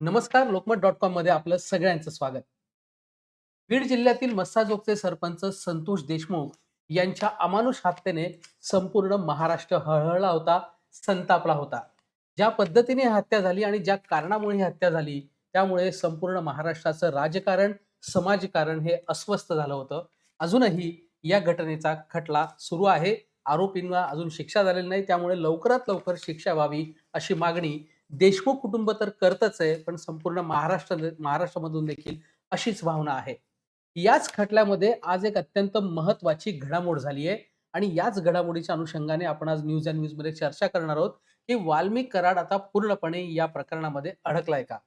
नमस्कार लोकमत डॉट कॉममध्ये आपलं सगळ्यांचं स्वागत. बीड जिल्ह्यातील मस्साजोगचे सरपंच संतोष देशमुख यांच्या अमानुष हत्येने संपूर्ण महाराष्ट्र हळहळला होता संतापला होता. ज्या पद्धतीने हत्या झाली आणि ज्या कारणामुळे ही हत्या झाली त्यामुळे संपूर्ण महाराष्ट्राचं राजकारण समाजकारण हे अस्वस्थ झालं होतं. अजूनही या घटनेचा खटला सुरू आहे. आरोपींना अजून शिक्षा झालेली नाही त्यामुळे लवकरात लवकर शिक्षा व्हावी अशी मागणी देशमुख कुटुंब तर करतच आहे पण संपूर्ण महाराष्ट्र महाराष्ट्रामधून देखील अशीच भावना आहे. याच खटल्यामध्ये आज एक अत्यंत महत्वाची घडामोड झाली आहे आणि याच घडामोडीच्या अनुषंगाने आपण आज न्यूज अँड न्यूजमध्ये चर्चा करणार आहोत की वाल्मिक कराड आता पूर्णपणे या प्रकरणामध्ये अडकलाय का?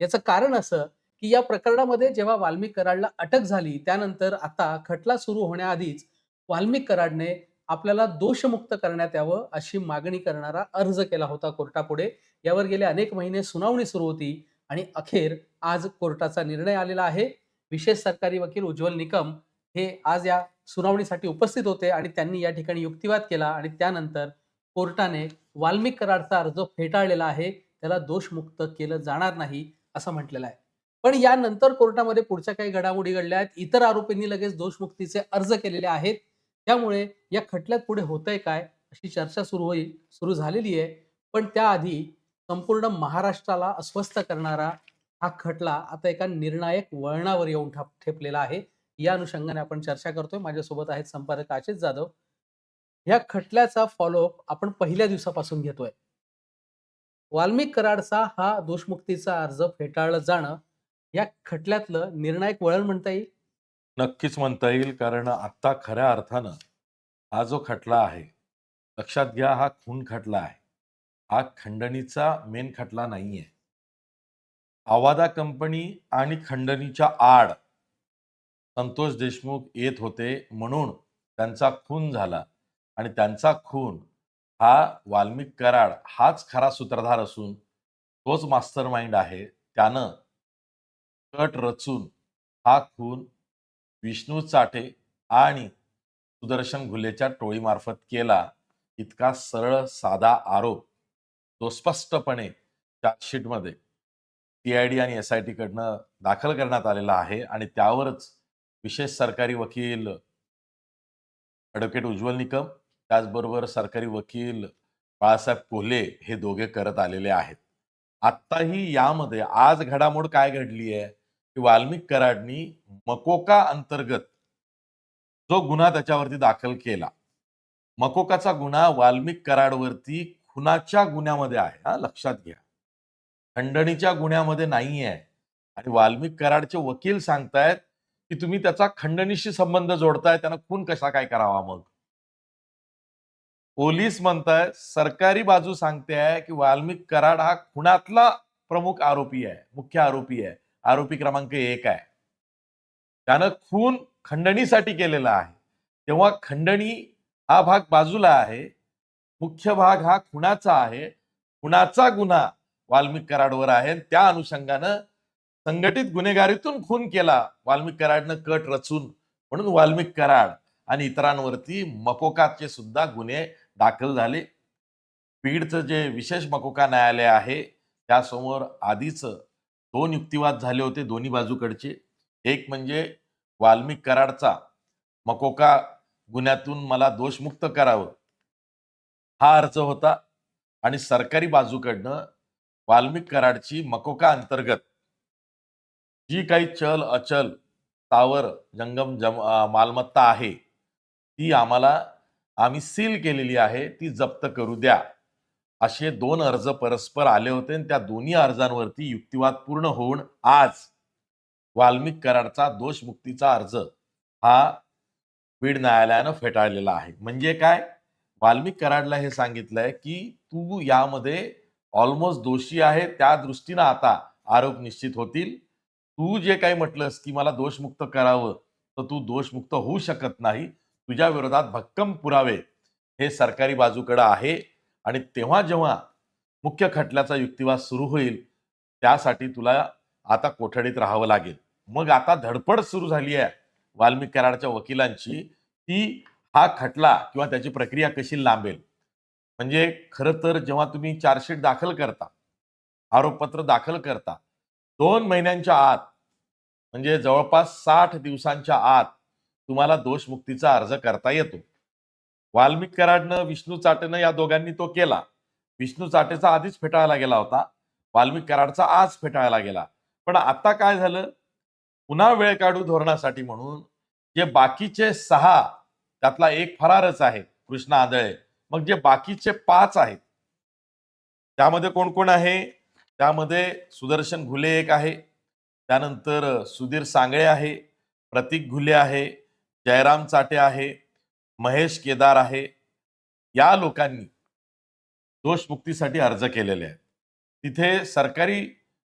याचं कारण असं की या प्रकरणामध्ये जेव्हा वाल्मिक कराडला अटक झाली त्यानंतर आता खटला सुरू होण्याआधीच वाल्मिक कराडने आपल्याला दोषमुक्त करण्यात यावं अशी मागणी करणारा अर्ज केला होता कोर्टापुढे. यावर गेले अनेक महिने सुनावणी सुरू होती आणि अखेर आज कोर्टाचा निर्णय आलेला आहे. विशेष सरकारी वकील उज्ज्वल निकम हे आज या सुनावणीसाठी उपस्थित होते आणि त्यांनी या ठिकाणी युक्तिवाद केला आणि त्यानंतर कोर्टाने वाल्मिक कराडचा अर्ज फेटाळलेला आहे. त्याला दोषमुक्त केलं जाणार नाही असं म्हटलेलं आहे. पण यानंतर कोर्टामध्ये पुढच्या काही घडामोडी घडल्या आहेत. इतर आरोपींनी लगेच दोषमुक्तीचे अर्ज केलेले आहेत. त्यामुळे या खटल्यात पुढे होतंय काय अशी चर्चा सुरू होईल सुरू झालेली आहे. पण त्याआधी संपूर्ण महाराष्ट्राला अस्वस्थ करणारा हा खटला आता एका निर्णायक वळणावर येऊन ठेपलेला आहे. या अनुषंगाने आपण चर्चा करतोय. माझ्यासोबत आहेत संपादक आशिष जाधव. या खटल्याचा फॉलोअप आपण पहिल्या दिवसापासून घेतोय. वाल्मिक कराडचा हा दोषमुक्तीचा अर्ज फेटाळलं जाणं या खटल्यातलं निर्णायक वळण म्हणता येईल? नक्कीच म्हणता येईल कारण आत्ता खऱ्या अर्थानं हा जो खटला आहे लक्षात घ्या हा खून खटला आहे. हा खंडणीचा मेन खटला नाहीये. आवादा कंपनी आणि खंडणीच्या आड संतोष देशमुख येत होते म्हणून त्यांचा खून झाला आणि त्यांचा खून हा वाल्मिक कराड हाच खरा सूत्रधार असून तोच मास्टर माइंड आहे. त्यानं कट रचून हा खून विष्णू चाटे आणि सुदर्शन घुलेच्या टोळीमार्फत केला इतका सरळ साधा आरोप तो स्पष्टपणे चार्जशीटमध्ये टी आणि एस आय टी कडनं दाखल करण्यात आलेला आहे आणि त्यावरच विशेष सरकारी वकील ॲडव्होकेट उज्ज्वल निकम त्याचबरोबर सरकारी वकील बाळासाहेब कोल्हे हे दोघे करत आलेले आहेत. आत्ताही यामध्ये आज घडामोड काय घडली आहे की वाल्मिक कराडनी मकोका अंतर्गत जो गुन्हा त्याच्यावरती दाखल केला. मकोकाचा गुन्हा वाल्मिक कराडवरती खुनाच्या गुन्ह्यामध्ये आहे हा लक्षात घ्या. खंडणीच्या गुन्ह्यामध्ये नाही आहे आणि वाल्मिक कराडचे वकील सांगतायत की तुम्ही त्याचा खंडणीशी संबंध जोडताय त्यांना खून कसा काय करावा मग? पोलीस म्हणताय सरकारी बाजू सांगते आहे की वाल्मिक कराड हा खुनातला प्रमुख आरोपी आहे मुख्य आरोपी आहे. आरोपी क्रमांक एक आहे. त्यानं खून खंडणीसाठी केलेला आहे. तेव्हा खंडणी हा भाग बाजूला आहे. मुख्य भाग हा खुनाचा आहे. खुनाचा गुन्हा वाल्मिक कराडवर आहे त्या अनुषंगानं संघटित गुन्हेगारीतून खून केला. वाल्मिक कराडनं कट रचून म्हणून वाल्मिक कराड आणि इतरांवरती मकोकाचे सुद्धा गुन्हे दाखल झाले. बीडचं जे विशेष मकोका न्यायालय आहे त्यासमोर आधीच दोन युक्तिवाद झाले होते दोन्ही बाजूकडचे. एक म्हणजे वाल्मिक कराडचा मकोका गुन्ह्यातून मला दोषमुक्त करावं. हा अर्ज होता आणि सरकारी बाजूकडनं वाल्मिक कराडची मकोका अंतर्गत जी काही चल अचल तावर जंगम जम मालमत्ता आहे ती आम्हाला आम्ही सील केलेली आहे ती जप्त करू द्या. असे दोन अर्ज परस्पर आले होते आणि त्या दोन्ही अर्जांवरती युक्तिवाद पूर्ण होऊन आज वाल्मिक कराडचा दोषमुक्तीचा अर्ज हा बीड न्यायालयानं फेटाळलेला आहे. म्हणजे काय? वाल्मिक कराडला हे सांगितलंय की तू यामध्ये ऑलमोस्ट दोषी आहे त्या दृष्टीनं आता आरोप निश्चित होतील. तू जे काही म्हटलंस की मला दोषमुक्त करावं तर तू दोषमुक्त होऊ शकत नाही. तुझ्या विरोधात भक्कम पुरावे हे सरकारी बाजूकडे आहे. आणि तेव्हा जेव्हा मुख्य खटल्याचा युक्तिवाद सुरू होईल त्यासाठी तुला आता कोठडीत राहावं लागेल. मग आता धडपड सुरू झाली आहे वाल्मिक कराडच्या वकिलांची ती हा खटला किंवा त्याची प्रक्रिया कशी लांबेल. म्हणजे खरं तर जेव्हा तुम्ही चार्जशीट दाखल करता आरोपपत्र दाखल करता दोन महिन्यांच्या आत म्हणजे जवळपास साठ दिवसांच्या आत तुम्हाला दोषमुक्तीचा अर्ज करता येतो. वाल्मिक कराडनं विष्णू चाटेनं या दोघांनी तो केला. विष्णू चाटेचा आधीच फेटाळला गेला होता. वाल्मिक कराडचा आज फेटाळला गेला. पण आता काय झालं? पुन्हा वेळ काढू धोरणासाठी म्हणून. जे बाकीचे सहा त्यातला एक फरारच आहे कृष्ण आंधळे मग जे बाकीचे पाच आहेत त्यामध्ये कोण कोण आहे? त्यामध्ये सुदर्शन घुले एक आहे. त्यानंतर सुधीर सांगळे आहे प्रतीक घुले आहे जयराम चाटे आहे महेश केदार आहे. या लोकांनी दोषमुक्तीसाठी अर्ज केलेले आहेत. तिथे सरकारी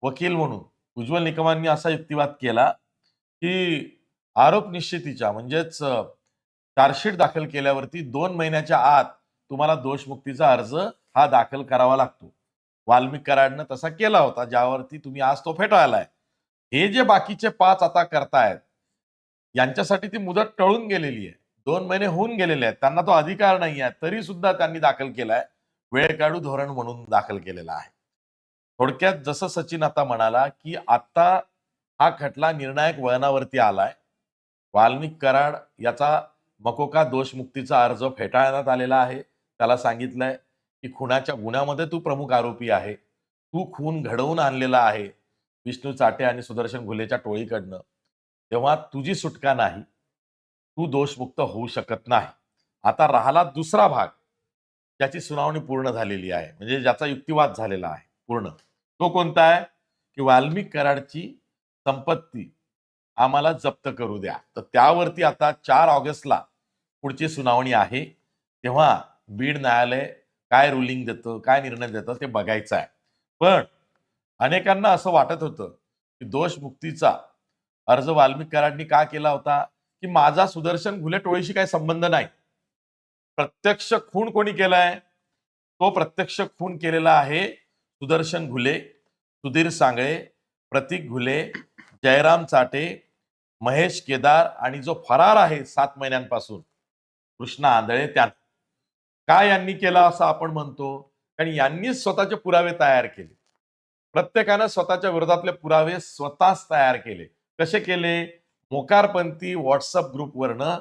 वकील म्हणून उज्ज्वल निकमांनी असा युक्तिवाद केला की आरोप निश्चितीच्या म्हणजेच चार्जशीट दाखल केल्यावरती दोन महिन्याच्या आत तुम्हाला दोषमुक्तीचा अर्ज हा दाखल करावा लागतो. वाल्मिक कराडनं तसा केला होता ज्यावरती तुम्ही आज तो फेटाळलाय. हे जे बाकीचे पाच आता करतायत यांच्यासाठी ती मुदत टळून गेलेली आहे. दोन महिने होऊन गेलेले आहेत. त्यांना तो अधिकार नाही आहे तरी सुद्धा त्यांनी दाखल केलाय. वेळ काढू धोरण म्हणून दाखल केलेला आहे. थोडक्यात जसं सचिन आता म्हणाला की आता हा खटला निर्णायक वळणावरती आलाय. वाल्मिक कराड याचा मकोका दोषमुक्तीचा अर्ज फेटाळण्यात आलेला आहे. त्याला सांगितलंय की खुनाच्या गुन्ह्यामध्ये तू प्रमुख आरोपी आहे. तू खून घडवून आणलेला आहे. विष्णू चाटे आणि सुदर्शन घुलेच्या टोळीकडनं. तेव्हा तुझी सुटका नाही. तू दोषमुक्त होऊ शकत नाही. आता राहिला दुसरा भाग. ज्याची सुनावणी पूर्ण झालेली आहे. म्हणजे ज्याचा युक्तिवाद झालेला आहे. पूर्ण. तो कोणता आहे? की वाल्मिक कराडची संपत्ती आम्हाला जप्त करू द्या. तर त्यावरती आता चार ऑगस्टला पुढची सुनावणी आहे. तेव्हा बीड न्यायालय काय रुलिंग देतं काय निर्णय देतं ते बघायचं आहे. पण अनेकांना असं वाटत होतं की दोषमुक्तीचा अर्ज वाल्मिक कराडनी का केला होता? की माझा सुदर्शन घुले टोळीशी काही संबंध नाही. प्रत्यक्ष खून कोणी केलाय? तो प्रत्यक्ष खून केलेला आहे सुदर्शन घुले सुधीर सांगळे प्रतीक घुले जयराम चाटे महेश केदार आणि जो फरार आहे सात महिन्यांपासून कृष्णा आंधळे त्या का यांनी केला असं आपण म्हणतो? कारण यांनीच स्वतःचे पुरावे तयार केले. प्रत्येकानं स्वतःच्या विरोधातले पुरावे स्वतःच तयार केले. कसे केले? मोकारपंथी व्हॉट्सअप ग्रुपवरनं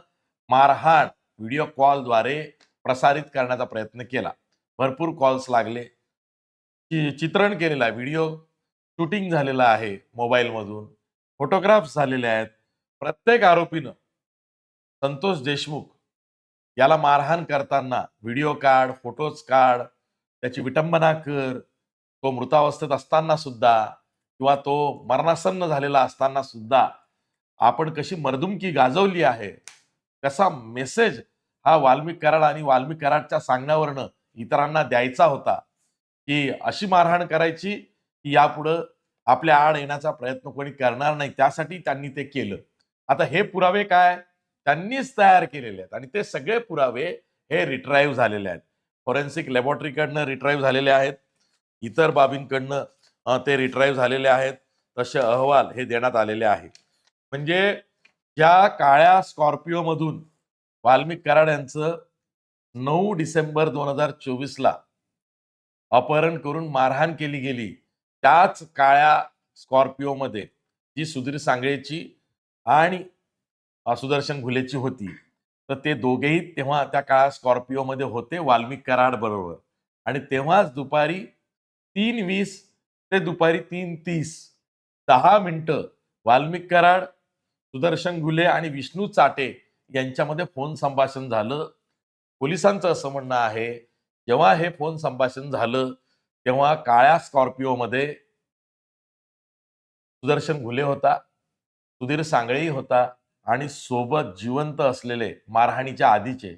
मारहाण व्हिडिओ कॉलद्वारे प्रसारित करण्याचा प्रयत्न केला. भरपूर कॉल्स लागले. चित्रण केलेलं आहे. व्हिडिओ शूटिंग झालेलं आहे मोबाईलमधून फोटोग्राफ्स झालेले आहेत. प्रत्येक आरोपीनं संतोष देशमुख याला मारहाण करताना व्हिडिओ काढ फोटोज काढ त्याची विटंबना कर तो मृतावस्थेत असताना सुद्धा किंवा तो मरणासन्न झालेला असताना सुद्धा आपण कशी मर्दुमकी गाजवली आहे कसा मेसेज हा वाल्मिक कराड आणि वाल्मिक कराडच्या सांगण्यावरनं इतरांना द्यायचा होता की अशी मारहाण करायची की यापुढं आपल्या आड येण्याचा प्रयत्न कोणी करणार नाही त्यासाठी त्यांनी ते केलं. आता हे पुरावे काय? त्यांनीच तयार केलेले आहेत आणि ते सगळे पुरावे हे रिट्राईव्ह झालेले आहेत. फॉरेन्सिक लॅबोरेटरीकडनं रिट्राईव्ह झालेले आहेत. इतर बाबींकडनं ते रिट्राईव्ह झालेले आहेत. तसे अहवाल हे देण्यात आलेले आहेत. म्हणजे ज्या काळ्या स्कॉर्पिओ मधून वाल्मिक कराड यांचं नऊ डिसेंबर दोन हजार चोवीसला अपहरण करून मारहाण केली गेली त्याच काळ्या स्कॉर्पिओमध्ये जी सुधीर सांगळेची आणि सुदर्शन घुलेची होती तर ते दोघेही तेव्हा त्या काळ्या स्कॉर्पिओमध्ये होते वाल्मिक कराड बरोबर. आणि तेव्हाच दुपारी तीन वीस ते दुपारी तीन तीस दहा मिनिटं वाल्मिक कराड सुदर्शन घुले आणि विष्णू चाटे यांच्यामध्ये फोन संभाषण झालं. पोलिसांचं असं म्हणणं आहे जेव्हा हे फोन संभाषण झालं तेव्हा काळ्या स्कॉर्पिओमध्ये सुदर्शन घुले होता सुधीर सांगळेही होता आणि सोबत जिवंत असलेले मारहाणीच्या आधीचे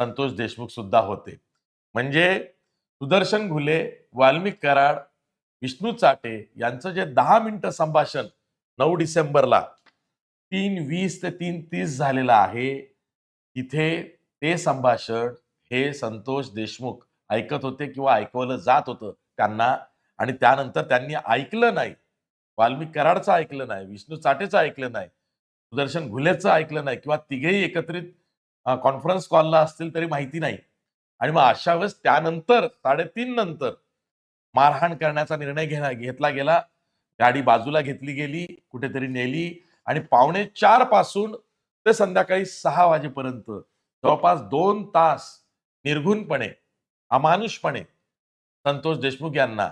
संतोष देशमुख सुद्धा होते. म्हणजे सुदर्शन घुले वाल्मिक कराड विष्णू चाटे यांचं जे दहा मिनिटं संभाषण नऊ डिसेंबरला तीन वीस ते तीन तीस झालेला आहे. तिथे ते संभाषण हे संतोष देशमुख ऐकत होते किंवा ऐकवलं जात होतं त्यांना आणि त्यानंतर त्यांनी ऐकलं नाही. वाल्मिक कराडचं ऐकलं नाही विष्णू चाटेचं ऐकलं नाही सुदर्शन घुलेचं ऐकलं नाही किंवा तिघेही एकत्रित कॉन्फरन्स कॉलला असतील तरी माहिती नाही. आणि मग अशा वेळेस त्यानंतर साडेतीन नंतर मारहाण करण्याचा निर्णय घेण्या घेतला गेला. गाडी बाजूला घेतली गेली कुठेतरी नेली. आणि पावणे चारपासून ते संध्याकाळी सहा वाजेपर्यंत जवळपास दोन तास निर्घुणपणे अमानुषपणे संतोष देशमुख यांना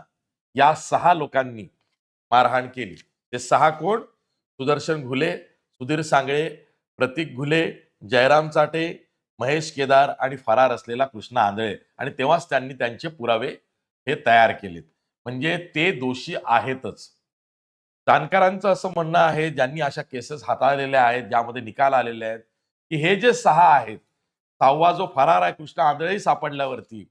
या सहा लोकांनी मारहाण केली. ते सहा कोण? सुदर्शन घुले सुधीर सांगळे प्रतीक घुले जयराम चाटे महेश केदार आणि फरार असलेला कृष्णा आंधळे. आणि तेव्हाच त्यांनी त्यांचे पुरावे हे तयार केलेत. म्हणजे ते दोषी आहेतच. जाणकारांचं असं म्हणणं आहे ज्यांनी अशा केसेस हाताळलेल्या आहेत ज्यामध्ये निकाल आलेले आहेत की हे जे सहा आहेत सहावा जो फरार आहे कृष्ण आंधळेही सापडल्यावरती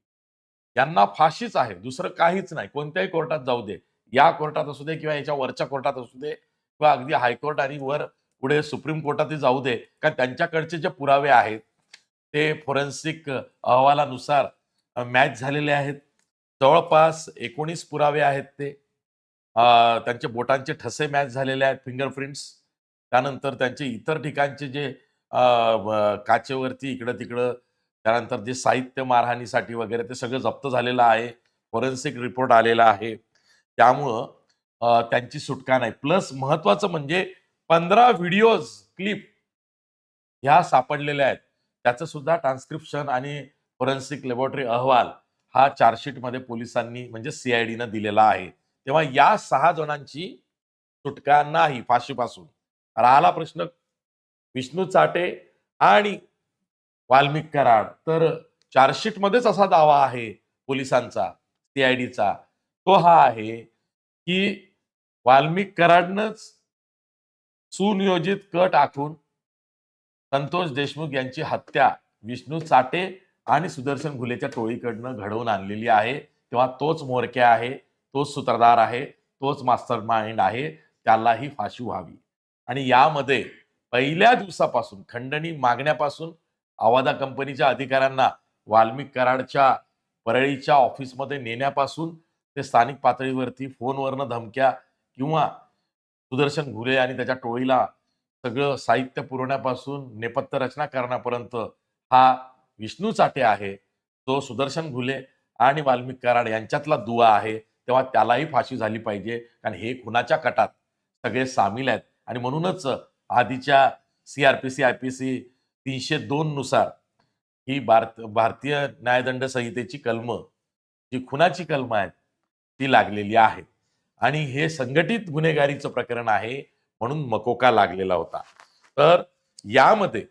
यांना फाशीच आहे दुसरं काहीच नाही. कोणत्याही कोर्टात जाऊ दे. या कोर्टात असू दे किंवा याच्या वरच्या कोर्टात असू दे किंवा अगदी हायकोर्ट आणि वर पुढे सुप्रीम कोर्टातही जाऊ दे. कारण त्यांच्याकडचे जे पुरावे आहेत ते फॉरेन्सिक अहवालानुसार मॅच झालेले आहेत. जवळपास एकोणीस पुरावे आहेत ते. त्यांचे बोटांचे ठसे मॅच झालेले आहेत फिंगरप्रिंट्स त्यानंतर त्यांचे इतर ठिकाणचे जे काचेवरती इकडं तिकडं त्यानंतर जे साहित्य मारहाणीसाठी वगैरे ते सगळं जप्त झालेलं आहे. फॉरेन्सिक रिपोर्ट आलेला आहे. त्यामुळं त्यांची सुटका नाही. प्लस महत्वाचं म्हणजे पंधरा व्हिडिओज क्लिप ह्या सापडलेल्या आहेत. त्याचं सुद्धा ट्रान्स्क्रिप्शन आणि फॉरेन्सिक लॅबोरेटरी अहवाल हा चार्जशीटमध्ये पोलिसांनी म्हणजे सीआयडीनं दिलेला आहे. तेव्हा या सहा जणांची सुटका नाही फाशीपासून. राहिला प्रश्न विष्णू चाटे आणि वाल्मिक कराड. तर चार्जशीटमध्येच असा दावा आहे पोलिसांचा सीआयडीचा तो हा आहे की वाल्मिक कराडनंच सुनियोजित कट आखून संतोष देशमुख यांची हत्या विष्णू चाटे आणि सुदर्शन घुलेच्या टोळीकडनं घडवून आणलेली आहे. तेव्हा तोच मोरक्या आहे. तोच सूत्रधार आहे तोच मास्टर माइंड आहे त्यालाही फाशी व्हावी. आणि यामध्ये पहिल्या दिवसापासून खंडणी मागण्यापासून आवादा कंपनीच्या अधिकाऱ्यांना वाल्मिक कराडच्या परळीच्या ऑफिसमध्ये नेण्यापासून ते स्थानिक पातळीवरती फोनवरनं धमक्या किंवा सुदर्शन घुले आणि त्याच्या टोळीला सगळं साहित्य पुरवण्यापासून नेपथ्य रचना करण्यापर्यंत हा विष्णू चाटे आहे तो सुदर्शन घुले आणि वाल्मिक कराड यांच्यातला दुवा आहे. तेव्हा त्यालाही फाशी झाली पाहिजे. कारण हे खुनाच्या कटात सगळे सामील आहेत. आणि म्हणूनच आधीच्या सीआरपीसी आयपीसी तीनशे दोन नुसार ही भारत भारतीय न्यायदंड संहितेची कलम जी खुनाची कलम आहेत ती लागलेली आहेत. आणि हे संघटित गुन्हेगारीचं प्रकरण आहे म्हणून मकोका लागलेला होता. तर यामध्ये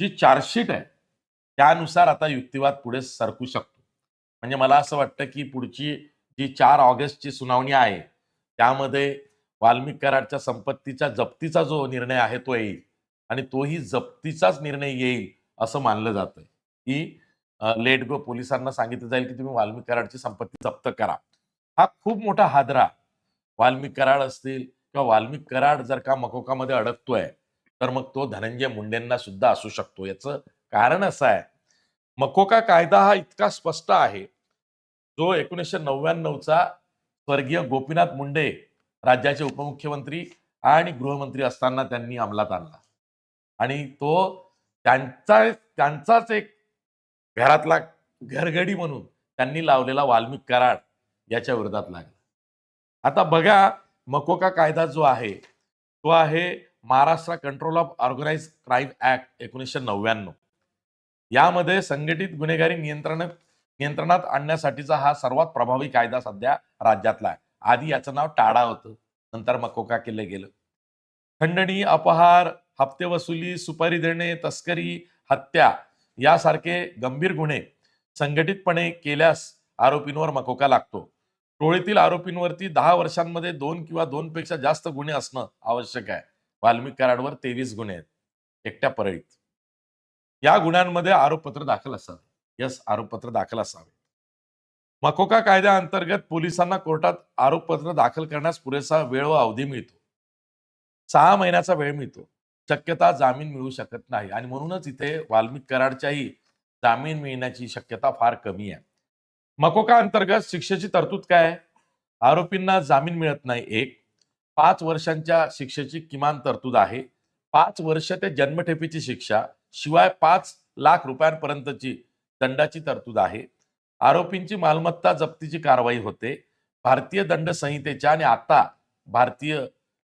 जी चार्जशीट आहे त्यानुसार आता युक्तिवाद पुढे सरकू शकतो. म्हणजे मला असं वाटतं की पुढची जी चार ऑगस्टची सुनावणी आहे त्यामध्ये वाल्मिक कराडच्या संपत्तीच्या जप्तीचा जो निर्णय आहे तो येईल आणि तोही जप्तीचाच निर्णय येईल असं मानलं जातं की लेट गो पोलिसांना सांगितलं जाईल की तुम्ही वाल्मिक कराडची संपत्ती जप्त करा. हा खूप मोठा हादरा. वाल्मिक कराड असतील किंवा वाल्मिक कराड जर का मकोकामध्ये अडकतोय तर मग तो धनंजय मुंडेंना सुद्धा असू शकतो. याचं कारण असं आहे मकोका कायदा हा इतका स्पष्ट आहे जो एकोणीसशे नव्याण्णवचा स्वर्गीय गोपीनाथ मुंडे राज्याचे उपमुख्यमंत्री आणि गृहमंत्री असताना त्यांनी अंमलात आणला. आणि तो त्यांचा त्यांचाच एक घरातला घरगडी म्हणून त्यांनी लावलेला वाल्मिक कराड याच्या विरोधात लागला. आता बघा मकोका कायदा जो आहे तो आहे Maharashtra control of organise crime act एकोणीसशे नव्याण्णव. यामध्ये संघटित गुन्हेगारी नियंत्रण नियंत्रणात आणण्यासाठीचा हा सर्वात प्रभावी कायदा सध्या राज्यातला आहे. आधी याचं नाव टाडा होतं नंतर मकोका केलं गेलं. खंडणी अपहार हप्ते वसुली सुपारी देणे तस्करी हत्या यासारखे गंभीर गुन्हे संघटितपणे केल्यास आरोपींवर मकोका लागतो. टोळीतील आरोपींवरती दहा वर्षांमध्ये दोन किंवा दोन पेक्षा जास्त गुन्हे असणं आवश्यक आहे. वाल्मिक कराडवर तेवीस गुन्हे आहेत. एकट्या परळीत. या गुन्ह्यांमध्ये आरोपपत्र दाखल असावे. यास आरोपपत्र दाखल असावे. मकोका कायद्याअंतर्गत पोलिसांना कोर्टात आरोपपत्र दाखल करण्यास पुरेसा वेळ व अवधी मिळतो. सहा महिन्याचा वेळ मिळतो. शक्यता जामीन मिळू शकत नाही आणि म्हणूनच इथे वाल्मिक कराडच्याही जामीन मिळण्याची शक्यता फार कमी आहे. मकोका अंतर्गत शिक्षेची तरतूद काय आहे? आरोपींना जामीन मिळत नाही एक. पाच वर्षांच्या शिक्षेची किमान तरतूद आहे. पाच वर्ष ते जन्मठेपीची शिक्षा शिवाय पाच लाख रुपयांपर्यंतची दंडाची तरतूद आहे. आरोपींची मालमत्ता जप्तीची कारवाई होते. भारतीय दंड संहितेच्या आणि आता भारतीय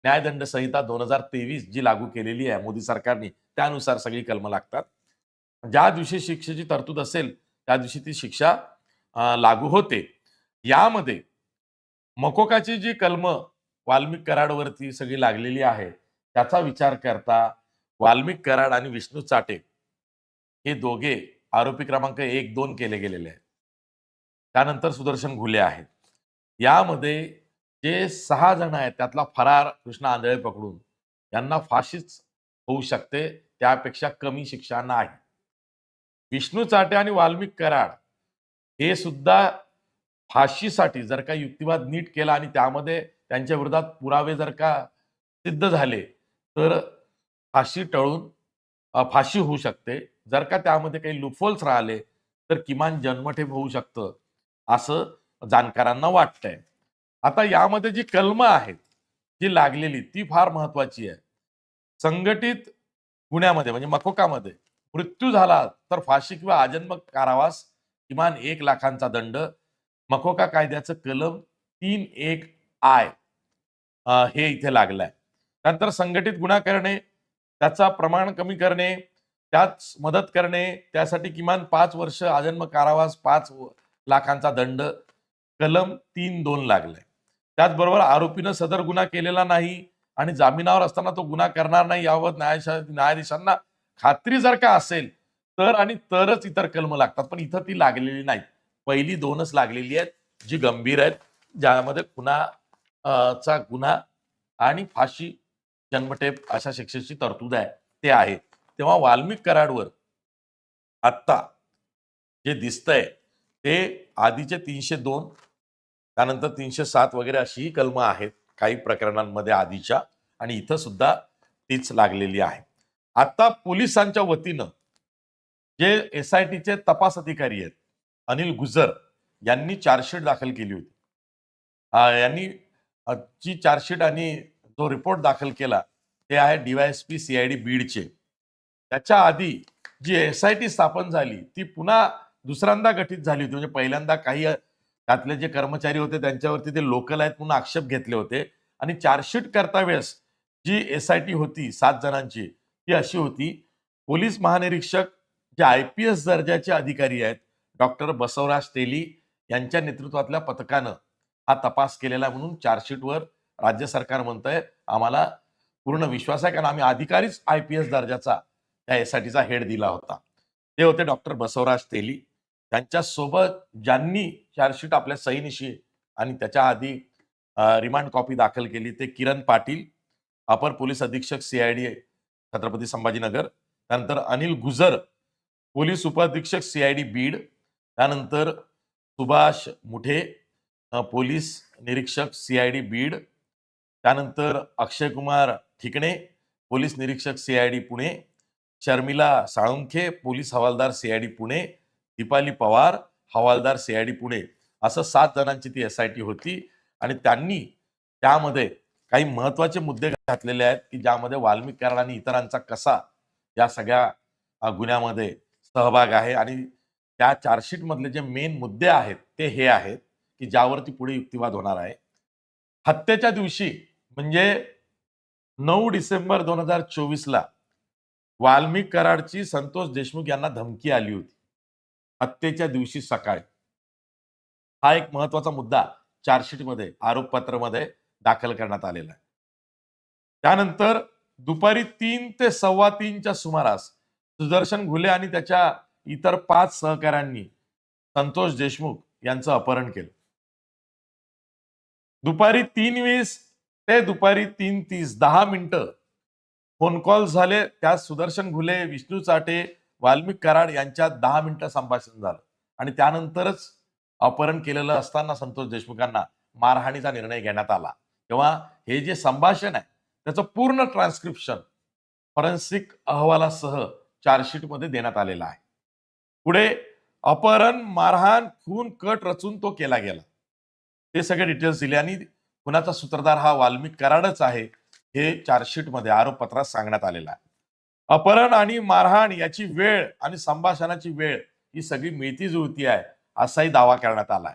न्यायदंड संहिता दोन हजार तेवीस जी लागू केलेली आहे मोदी सरकारने त्यानुसार सगळी कलमं लागतात. ज्या दिवशी शिक्षेची तरतूद असेल त्या दिवशी ती शिक्षा लागू होते. यामध्ये मकोकाची जी कलम वाल्मिक कराडवरती सगळी लागलेली आहे त्याचा विचार करता वाल्मिक कराड आणि विष्णू चाटे हे दोघे आरोपी क्रमांक एक दोन केले गेलेले आहेत. त्यानंतर सुदर्शन घुले आहेत. यामध्ये जे सहा जण आहेत त्यातला फरार कृष्ण आंधळे पकडून यांना फाशीच होऊ शकते त्यापेक्षा कमी शिक्षा नाही. विष्णू चाटे आणि वाल्मिक कराड हे सुद्धा फाशीसाठी जर का युक्तिवाद नीट केला आणि त्यामध्ये त्यांच्या विरोधात पुरावे जर का सिद्ध झाले तर फाशी टळून फाशी होऊ शकते. जर का त्यामध्ये काही लुफोल्स राहिले तर किमान जन्मठेप होऊ शकतं असं जाणकारांना वाटतंय. आता यामध्ये जी कलम आहेत जी लागलेली ती फार महत्वाची आहे. संघटित गुन्ह्यामध्ये म्हणजे मकोकामध्ये मृत्यू झाला तर फाशी किंवा आजन्म कारावास किमान एक लाखांचा दंड. मकोका कायद्याचं कलम तीन एक आय हे इथे लागलंय. त्यानंतर संघटित गुन्हा करणे त्याचा प्रमाण कमी करणे त्यात मदत करणे त्यासाठी किमान पाच वर्ष आजन्म कारावास पाच लाखांचा दंड कलम तीन दोन लागलाय. त्याचबरोबर आरोपीनं सदर गुन्हा केलेला नाही आणि जामिनावर असताना तो गुन्हा करणार नाही यावर न्यायाशा न्यायाधीशांना खात्री जर का असेल तर आणि तरच इतर कलम लागतात. पण इथं ती लागलेली नाही. पहिली दोनच लागलेली आहेत जी गंभीर आहेत ज्यामध्ये खुना चा गुन्हा आणि फाशी जन्मठेप अशा शिक्षेची तरतूद आहे. ते आहे. तेव्हा वाल्मिक कराडवर आत्ता जे दिसतंय ते आधीचे तीनशे दोन त्यानंतर तीनशे सात वगैरे अशीही कलमं आहेत काही प्रकरणांमध्ये आधीच्या आणि इथं सुद्धा तीच लागलेली आहे. आता पोलिसांच्या वतीनं जे एस आय टीचे तपास अधिकारी आहेत अनिल गुजर यांनी चार्जशीट दाखल केली होती. यांनी जी चार्जशीट आणि जो रिपोर्ट दाखल केला ते आहे डीवायएसपी सीआयडी बीडचे. त्याच्या आधी जी एस आय टी स्थापन झाली ती पुन्हा दुसऱ्यांदा गठीत झाली होती. म्हणजे पहिल्यांदा काही त्यातले जे कर्मचारी होते त्यांच्यावरती ते लोकल आहेत म्हणून आक्षेप घेतले होते. आणि चार्जशीट करता वेळेस जी एस आय टी होती सात जणांची ती अशी होती. पोलीस महानिरीक्षक जे आय पी एस दर्जाचे अधिकारी आहेत डॉक्टर बसवराज तेली यांच्या नेतृत्वातल्या पथकानं हा तपास केलेला आहे म्हणून चार्जशीटवर राज्य सरकार म्हणतंय आम्हाला पूर्ण विश्वास आहे. कारण आम्ही अधिकारीच आय पी एस दर्जाचा त्या एस आय टीचा हेड दिला होता. ते होते डॉक्टर बसवराज तेली. त्यांच्यासोबत ज्यांनी चार्जशीट आपल्या सहीनिशी आणि त्याच्या आधी रिमांड कॉपी दाखल केली ते किरण पाटील अपर पोलीस अधीक्षक सीआयडी छत्रपती संभाजीनगर त्यानंतर अनिल गुजर पोलीस उपअधीक्षक सीआयडी बीड त्यानंतर सुभाष मुठे पोलीस निरीक्षक सीआयडी बीड त्यानंतर अक्षय कुमार ठिकणे पोलीस निरीक्षक सीआयडी पुणे शर्मिला साळुंखे पोलीस हवालदार सीआयडी पुणे दीपाली पवार हवालदार सीआयडी पुणे असं सात जणांची ती एस आय टी होती. आणि त्यांनी त्यामध्ये काही महत्त्वाचे मुद्दे घातलेले आहेत की ज्यामध्ये वाल्मिक कराड आणि इतरांचा कसा या सगळ्या गुन्ह्यामध्ये सहभाग आहे. आणि त्या चार्जशीटमधले जे मेन मुद्दे आहेत ते हे आहेत की ज्यावरती पुढे युक्तिवाद होणार आहे. हत्येच्या दिवशी म्हणजे नऊ डिसेंबर दोन हजार चोवीसला वाल्मिक कराडची संतोष देशमुख यांना धमकी आली होती. हत्येच्या दिवशी सकाळी. हा एक महत्त्वाचा मुद्दा चार्जशीटमध्ये आरोपपत्रामध्ये दाखल करण्यात आलेला आहे. त्यानंतर दुपारी तीन ते सव्वा तीनच्या सुमारास सुदर्शन घुले आणि त्याच्या इतर पाच सहकाऱ्यांनी संतोष देशमुख यांचं अपहरण केलं. दुपारी तीन वीस ते दुपारी तीन तीस दहा मिनिटं फोन कॉल झाले त्यात सुदर्शन घुले विष्णू चाटे वाल्मिक कराड यांच्यात दहा मिनिटं संभाषण झालं. आणि त्यानंतरच अपहरण केलेलं असताना संतोष देशमुखांना मारहाणीचा निर्णय घेण्यात आला. तेव्हा हे जे संभाषण आहे त्याचं पूर्ण ट्रान्स्क्रिप्शन फॉरेन्सिक अहवालासह चार्जशीटमध्ये देण्यात आलेलं आहे. पुढे अपहरण मारहाण खून कट रचून तो केला गेला. ते सगळे डिटेल्स दिले आणि खुनाचा सूत्रधार हा वाल्मिक कराडच आहे. हे चार्जशीटमध्ये आरोपपत्रात सांगण्यात आलेलं आहे. अपहरण आणि मारहाण याची वेळ आणि संभाषणाची वेळ ही सगळी मिळती जुळती आहे असाही दावा करण्यात आलाय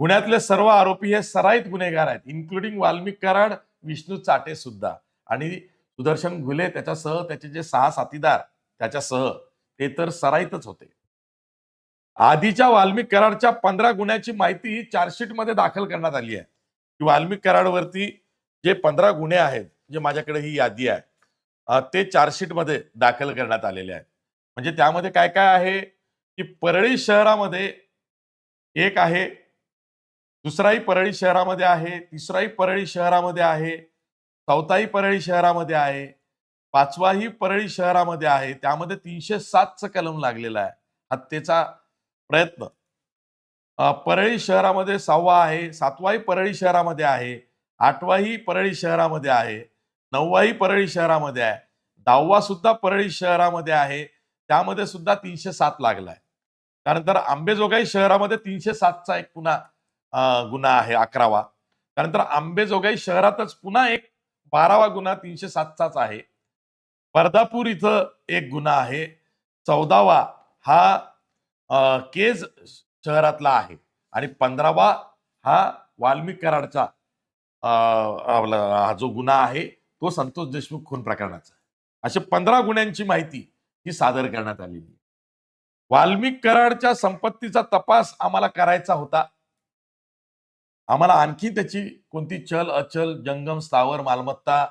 पुण्यातले सर्व आरोपी हे सराईत गुन्हेगार आहेत इन्क्लुडिंग वाल्मिक कराड विष्णू चाटे सुद्धा. आणि सुदर्शन घुले त्याच्यासह त्याचे जे सहा साथीदार त्याच्यासह ते तर सराईतच होते. आधीच्या वाल्मिक कराडच्या पंधरा गुन्ह्याची माहिती चार्जशीटमध्ये दाखल करण्यात आली आहे. की वाल्मिक कराडवरती जे पंधरा गुन्हे आहेत जे माझ्याकडे ही यादी आहे ते चार्जशीटमध्ये दाखल करण्यात आलेले आहेत. म्हणजे त्यामध्ये काय काय आहे की परळी शहरामध्ये एक आहे दुसराही परळी शहरामध्ये आहे तिसराही परळी शहरामध्ये आहे चौथाही परळी शहरामध्ये आहे पाचवाही परळी शहरामध्ये आहे त्यामध्ये तीनशे सातचं कलम लागलेलं आहे हत्येचा प्रयत्न. परळी शहरामध्ये सहावा आहे सातवाही परळी शहरामध्ये आहे आठवाही परळी शहरामध्ये आहे नववाही परळी शहरामध्ये आहे दहावा सुद्धा परळी शहरामध्ये आहे त्यामध्ये सुद्धा तीनशे सात लागलाय. त्यानंतर आंबेजोगाई शहरामध्ये तीनशे सातचा एक पुन्हा गुन्हा आहे अकरावा. त्यानंतर आंबेजोगाई शहरातच पुन्हा एक बारावा गुन्हा तीनशे सातचाच आहे. वर्धापूर इथं एक गुन्हा आहे. चौदावा हा केज शहरातला आहे आणि पंधरावा हा वाल्मिक कराडचा हा जो गुन्हा आहे तो संतोष देशमुख खून प्रकरणाचा अशा असे पंधरा गुन्ह्यांची माहिती ही सादर करण्यात आलेली आहे. वाल्मिक कराडच्या संपत्तीचा तपास आम्हाला करायचा होता. आम्हाला आणखी त्याची कोणती चल अचल जंगम स्थावर मालमत्ता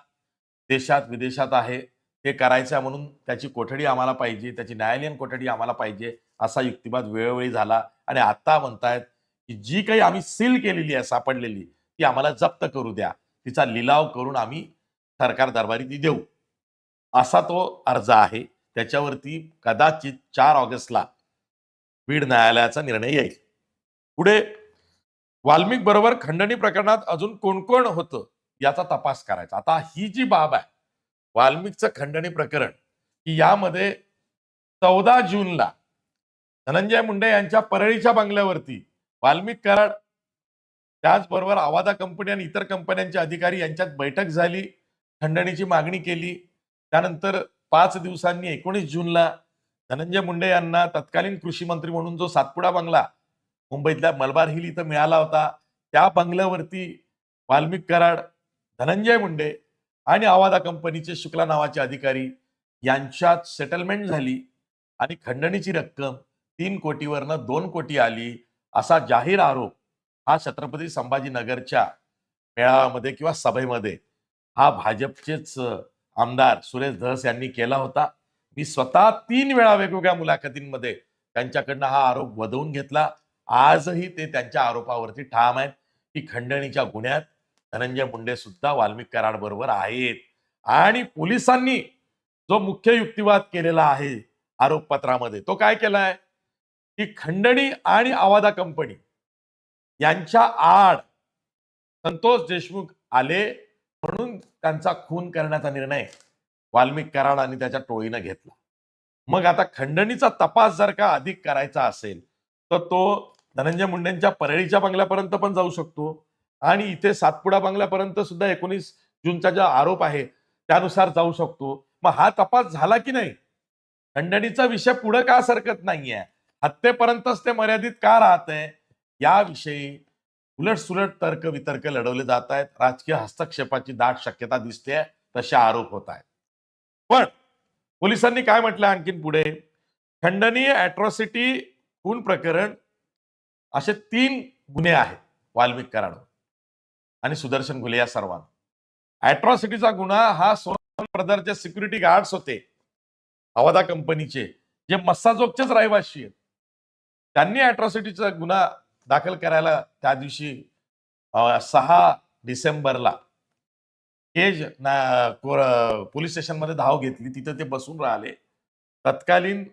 देशात विदेशात आहे ते करायचं आहे म्हणून त्याची कोठडी आम्हाला पाहिजे त्याची न्यायालयीन कोठडी आम्हाला पाहिजे असा युक्तिवाद वेळोवेळी झाला. आणि आता म्हणतायत की जी काही आम्ही सील केलेली आहे सापडलेली ती आम्हाला जप्त करू द्या. तिचा लिलाव करून आम्ही सरकार दरबारी ती देऊ. असा तो अर्ज आहे. त्याच्यावरती कदाचित चार ऑगस्टला बीड न्यायालयाचा निर्णय येईल. पुढे वाल्मिक बरोबर खंडणी प्रकरणात अजून कोण कोण होतं याचा तपास करायचा. आता ही जी बाब आहे वाल्मिकचं खंडणी प्रकरण की यामध्ये चौदा जूनला धनंजय मुंडे यांच्या परळीच्या बंगल्यावरती वाल्मिक कराड त्याचबरोबर आवादा कंपनी आणि इतर कंपन्यांचे अधिकारी यांच्यात बैठक झाली खंडणीची मागणी केली. त्यानंतर पाच दिवसांनी एकोणीस जूनला धनंजय मुंडे यांना तत्कालीन कृषी मंत्री म्हणून जो सातपुडा बंगला मुंबईतल्या मलबार हिल इथं मिळाला होता त्या बंगल्यावरती वाल्मिक कराड धनंजय मुंडे आणि आवादा कंपनीचे शुक्ला नावाचे अधिकारी यांच्यात सेटलमेंट झाली आणि खंडणीची रक्कम तीन कोटीवरनं दोन कोटी आली असा जाहीर आरोप हा छत्रपती संभाजीनगरच्या मेळाव्यामध्ये किंवा सभेमध्ये हा भाजपचेच आमदार सुरेश धस यांनी केला होता. मी स्वतः तीन वेळा वेगवेगळ्या मुलाखतींमध्ये त्यांच्याकडनं हा आरोप वधवून घेतला. आजही ते त्यांच्या आरोपावरती ठाम आहेत. की खंडणीच्या गुन्ह्यात धनंजय मुंडे सुद्धा वाल्मिक कराड बरोबर आहेत. आणि पोलिसांनी जो मुख्य युक्तिवाद केलेला आहे आरोपपत्रामध्ये तो काय केलाय? की खंडणी आणि आवादा कंपनी यांच्या आड संतोष देशमुख आले म्हणून त्यांचा खून करण्याचा निर्णय वाल्मिक कराड आणि त्याच्या टोळीनं घेतला. मग आता खंडणीचा तपास जर का अधिक करायचा असेल तर तो धनंजय मुंडेंच्या परळीच्या बंगल्यापर्यंत पण जाऊ शकतो. आणि इथे सातपुडा बंगल्यापर्यंत सुद्धा एकोणीस जूनचा जो आरोप आहे त्यानुसार जाऊ शकतो. मग हा तपास झाला की नाही? खंडणीचा विषय पुढे का सरकत नाहीये? हत्येपर्यंतच ते मर्यादित का राहत आहे याविषयी उलटसुलट तर्क वितर्क लढवले जात आहेत. राजकीय हस्तक्षेपाची दाट शक्यता दिसते तसे आरोप होत आहेत. पण पोलिसांनी काय म्हटलं आणखीन पुढे? खंडनीय अॅट्रॉसिटी खून प्रकरण असे तीन गुन्हे आहेत वाल्मिक कराडवर आणि सुदर्शन घुले या सर्वांना अॅट्रॉसिटीचा गुन्हा हा सोन ब्रदरचे सिक्युरिटी गार्ड्स होते. हवादा कंपनीचे जे मस्साजोगचेच रहिवाशी आहेत. त्यांनी अॅट्रॉसिटीचा गुन्हा दाखल करायला त्या दिवशी सहा डिसेंबरला केज ना- पोलीस स्टेशनमध्ये धाव घेतली. तिथं ते बसून राहिले. तत्कालीन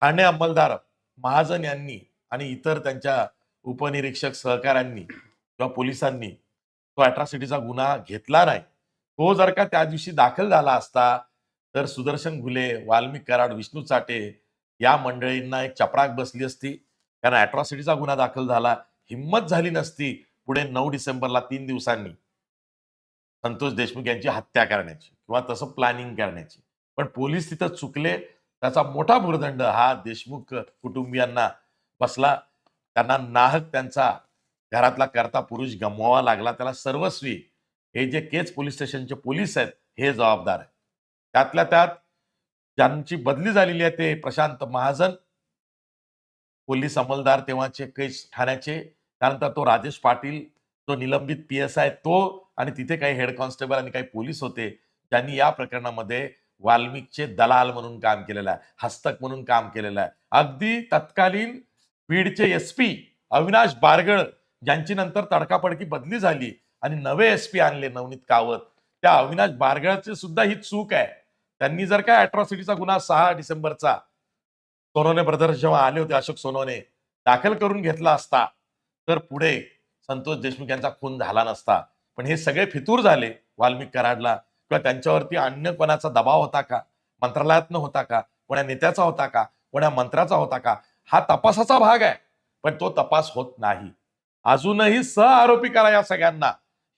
ठाणे अंमलदार महाजन यांनी आणि इतर त्यांच्या उपनिरीक्षक सहकाऱ्यांनी किंवा पोलिसांनी तो अॅट्रॉसिटीचा गुन्हा घेतला नाही. तो जर का त्या दिवशी दाखल झाला असता तर सुदर्शन घुले वाल्मिक कराड विष्णू चाटे या मंडळींना एक चपराक बसली असती. कारण अॅट्रॉसिटीचा गुन्हा दाखल झाला हिंमत झाली नसती पुढे नऊ डिसेंबरला तीन दिवसांनी. संतोष देशमुख यांची हत्या करण्याची किंवा तसं प्लॅनिंग करण्याची. पण पोलीस तिथं चुकले त्याचा मोठा भूर्दंड हा देशमुख कुटुंबियांना बसला. त्यांना नाहक त्यांचा घरातला करता पुरुष गमवावा लागला. त्याला सर्वस्वी हे जे केच पोलीस स्टेशनचे पोलीस आहेत हे जबाबदार आहे त्यातल्या त्यात ज्यांची बदली झालेली आहे ते प्रशांत महाजन पोलीस अंमलदार तेव्हाचे केस ठाण्याचे. त्यानंतर तो राजेश पाटील जो निलंबित पी एस आय तो आणि तिथे काही हेड कॉन्स्टेबल आणि काही पोलीस होते. त्यांनी या प्रकरणामध्ये वाल्मिकचे दलाल म्हणून काम केलेलं आहे हस्तक म्हणून काम केलेलं आहे. अगदी तत्कालीन बीडचे एस पी अविनाश बारगळ ज्यांची नंतर तडकापडकी बदली झाली आणि नवे एस पी आणले नवनीत कावत. त्या अविनाश बारगळचे सुद्धा ही चूक आहे. त्यांनी जर काय अट्रॉसिटीचा गुन्हा सहा डिसेंबरचा सोनवणे ब्रदर्स जेव्हा आले होते अशोक सोनवणे दाखल करून घेतला असता तर पुढे संतोष देशमुख यांचा खून झाला नसता. पण हे सगळे फितूर झाले वाल्मिक कराडला. किंवा त्यांच्यावरती अन्य कोणाचा दबाव होता का? मंत्रालयातनं होता का? कोण्या नेत्याचा होता का? कोण्या मंत्र्याचा होता का? हा तपासाचा भाग आहे पण तो तपास होत नाही. अजूनही सह आरोपी करा या सगळ्यांना.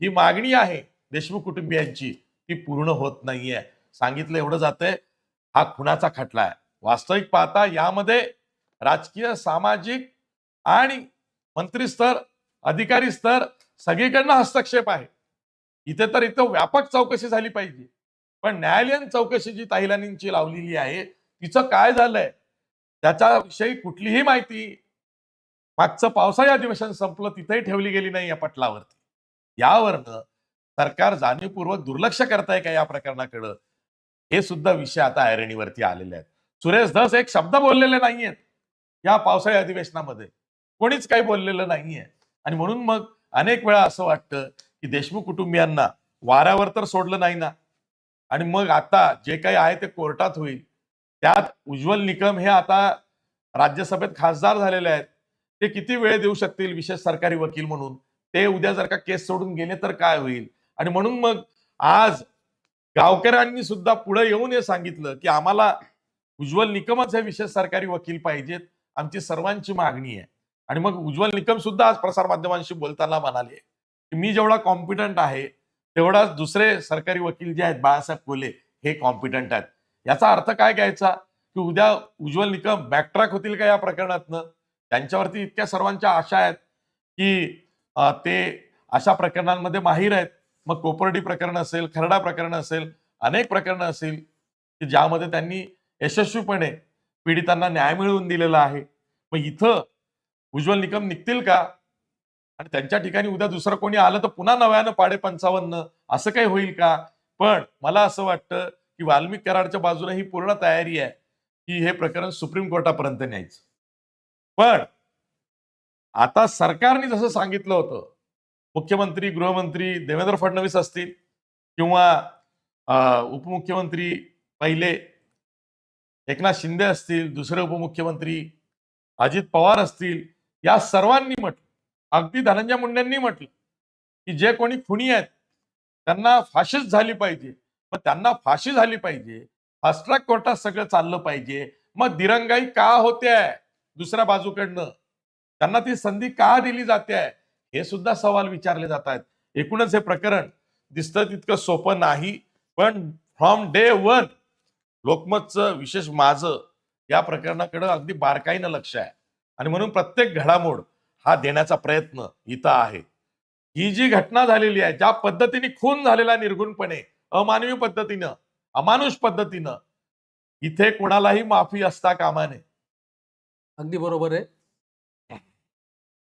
ही मागणी आहे देशमुख कुटुंबियांची ती पूर्ण होत नाहीये. सांगितलं एवढं जातंय हा खुनाचा खटला आहे. वास्तविक पाहता यामध्ये राजकीय सामाजिक आणि मंत्री स्तर अधिकारी स्तर सगळीकडनं हस्तक्षेप आहे. इथे तर इथं व्यापक चौकशी झाली पाहिजे. पण न्यायालयीन चौकशी जी ताहिलानींची लावलेली आहे तिचं काय झालंय? त्याच्याविषयी कुठलीही माहिती मागचं पावसाळी अधिवेशन संपलं तिथेही ठेवली गेली नाही या पटलावरती. यावरनं सरकार जाणीवपूर्वक दुर्लक्ष करताय का या प्रकरणाकडं? हे सुद्धा विषय आता ऐरणीवरती आलेले आहेत. सुरेश धस एक शब्द बोललेले नाहीयेत. या पावसाळी अधिवेशनामध्ये कोणीच काही बोललेलं नाहीये. आणि म्हणून मग अनेक वेळा असं वाटतं की देशमुख कुटुंबियांना वाऱ्यावर तर सोडलं नाही ना. आणि मग आता जे काही आहे ते कोर्टात होईल. त्यात उज्ज्वल निकम हे आता राज्यसभेत खासदार झालेले आहेत. ते किती वेळ देऊ शकतील विशेष सरकारी वकील म्हणून? ते उद्या जर का केस सोडून गेले तर काय होईल? आणि म्हणून मग आज गावकऱ्यांनी सुद्धा पुढे येऊन हे सांगितलं की आम्हाला उज्ज्वल निकमच हे विशेष सरकारी वकील पाहिजेत आमची सर्वांची मागणी आहे. आणि मग उज्ज्वल निकम सुद्धा आज प्रसारमाध्यमांशी बोलताना म्हणाले की मी जेवढा कॉम्पिटंट आहे तेवढाच दुसरे सरकारी वकील जे आहेत बाळासाहेब कोले हे कॉम्पिटंट आहेत. याचा अर्थ काय घ्यायचा? की उद्या उज्ज्वल निकम बॅकट्रॅक होतील का या प्रकरणातनं? त्यांच्यावरती इतक्या सर्वांच्या आशा आहेत की ते अशा प्रकरणांमध्ये माहीर आहेत. मग कोपर्डी प्रकरण असेल खरडा प्रकरण असेल अनेक प्रकरणं असेल की ज्यामध्ये त्यांनी यशस्वीपणे पीडितांना न्याय मिळवून दिलेला आहे. मग इथं उज्ज्वल निकम निघतील का? आणि त्यांच्या ठिकाणी उद्या दुसरं कोणी आलं तर पुन्हा नव्यानं पाडे पंचावन्न असं काही होईल का? पण मला असं वाटतं की वाल्मिक कराडच्या बाजूने ही पूर्ण तयारी आहे की हे प्रकरण सुप्रीम कोर्टापर्यंत न्यायचं. पण आता सरकारने जसं सांगितलं होतं मुख्यमंत्री गृहमंत्री देवेंद्र फडणवीस असतील किंवा उपमुख्यमंत्री पहिले एकनाथ शिंदे असतील दुसरे उपमुख्यमंत्री अजित पवार असतील या सर्वांनी म्हटलं अगदी धनंजय मुंडेंनी म्हटलं की जे कोणी खुनी आहेत त्यांना फाशीच झाली पाहिजे. मग त्यांना फाशी झाली पाहिजे. फास्ट ट्रॅक कोर्टात सगळं चाललं पाहिजे. मग दिरंगाई का होते आहे दुसऱ्या बाजूकडनं. त्यांना ती संधी का दिली जाते? आहे हे सुद्धा सवाल विचारले जात आहेत एकूणच हे प्रकरण दिसतं तितकं सोपं नाही पण फ्रॉम डे वन लोकमतचं विशेष माझं या प्रकरणाकडं अगदी बारकाईनं लक्ष आहे. आणि म्हणून प्रत्येक घडामोड हा देण्याचा प्रयत्न इथं आहे. ही जी घटना झालेली आहे ज्या पद्धतीने खून झालेला निर्गुणपणे अमानवी पद्धतीनं अमानुष पद्धतीनं इथे कोणालाही माफी असता कामा नये. अगदी बरोबर आहे.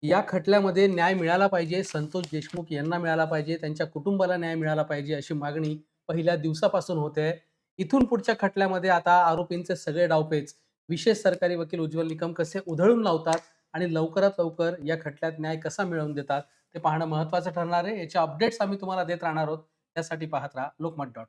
या खटल्यामध्ये न्याय मिळाला पाहिजे संतोष देशमुख यांना मिळाला पाहिजे त्यांच्या कुटुंबाला न्याय मिळाला पाहिजे अशी मागणी पहिल्या दिवसापासून होते. इथून पुढच्या खटल्यामध्ये आता आरोपींचे सगळे डावपेच विशेष सरकारी वकील उज्ज्वल निकम कसे उधळून लावतात आणि लवकरात लवकर या खटल्यात न्याय कसा मिळवून देतात ते पाहणं महत्वाचं ठरणार आहे. याचे अपडेट्स आम्ही तुम्हाला देत राहणार आहोत. त्यासाठी पाहत राहा लोकमत डॉट